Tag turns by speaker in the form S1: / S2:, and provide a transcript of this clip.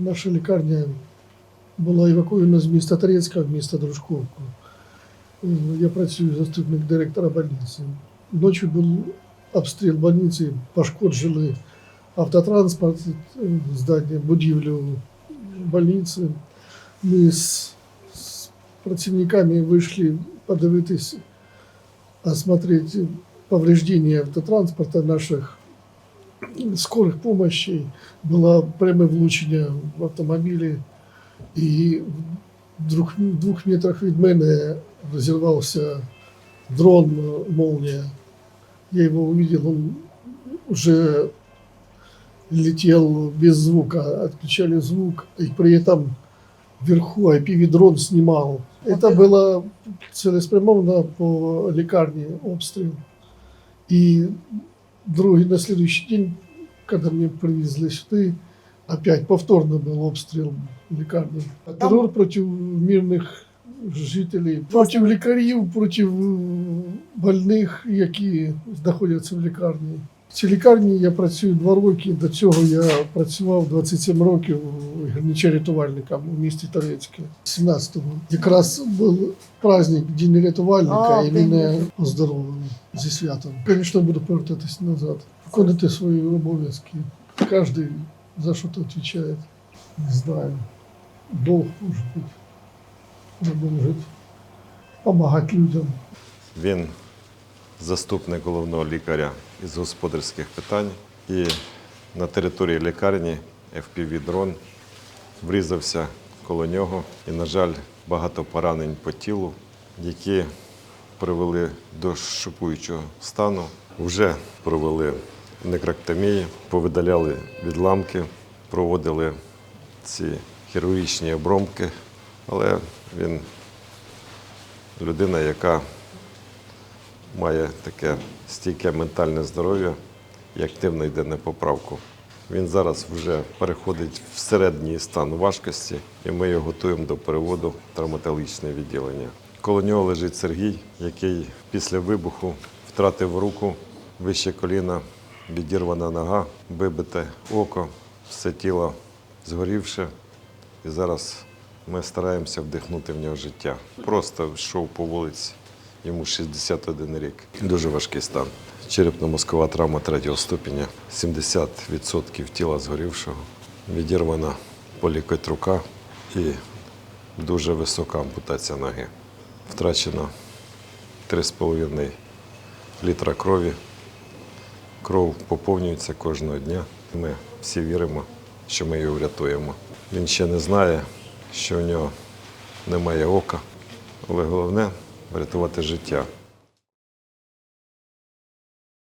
S1: наша лікарня була евакуйована з міста Торецька в місто Дружковку. Е, Я працюю заступник директора больниці. Ночі був обстріл больниці, пошкоджили автотранспорт, е, здання, будівлю больниці. Ми з, з працівниками вийшли подивитись, осмотреть повреждения автотранспорта наших скорих помощей. Было пряме влучення в автомобілі, і в двох, в двох метрах від мене розірвався дрон молния. Я его увидел, он уже летел без звука, отключали звук, и при этом вверху IPV-дрон снимал. Это было целеспрямовано по лікарні обстріл. И другий на следующий день, когда мне привезли сюда, опять повторно был обстріл лікарні. Террор проти мирних жителів, против лікарів, против больних, які знаходяться в лікарні. В цій лікарні я працюю два роки. До цього я працював 27 років гірничо-рятувальником у місті Торецьке. 17-го. Якраз був праздник День рятувальника,
S2: А,
S1: і мене оздоровили зі святом. Звісно, буду повертатись назад, виконати свої обов'язки. Кожен за що то відповідає. Не знаю. Долг може бути. Продовжити. Помагати людям.
S3: Він заступник головного лікаря із господарських питань. І на території лікарні FPV-дрон врізався коло нього. І, на жаль, багато поранень по тілу, які привели до шокуючого стану. Вже провели некроктомії, повидаляли відламки, проводили ці хірургічні обробки, але він людина, яка має таке стійке ментальне здоров'я і активно йде на поправку. Він зараз вже переходить в середній стан важкості, і ми його готуємо до переводу в травматологічне відділення. Коло нього лежить Сергій, який після вибуху втратив руку, вище коліна, відірвана нога, вибите око, все тіло згорівше. І зараз ми стараємося вдихнути в нього життя. Просто йшов по вулиці, йому 61 рік. Дуже важкий стан. Черепно-мозкова травма третього ступеня, 70% тіла згорівшого, відірвана полікоть рука і дуже висока ампутація ноги. Втрачено 3,5 літра крові. Кров поповнюється кожного дня. Ми всі віримо, що ми його врятуємо. Він ще не знає, що в нього немає ока, але головне врятувати життя.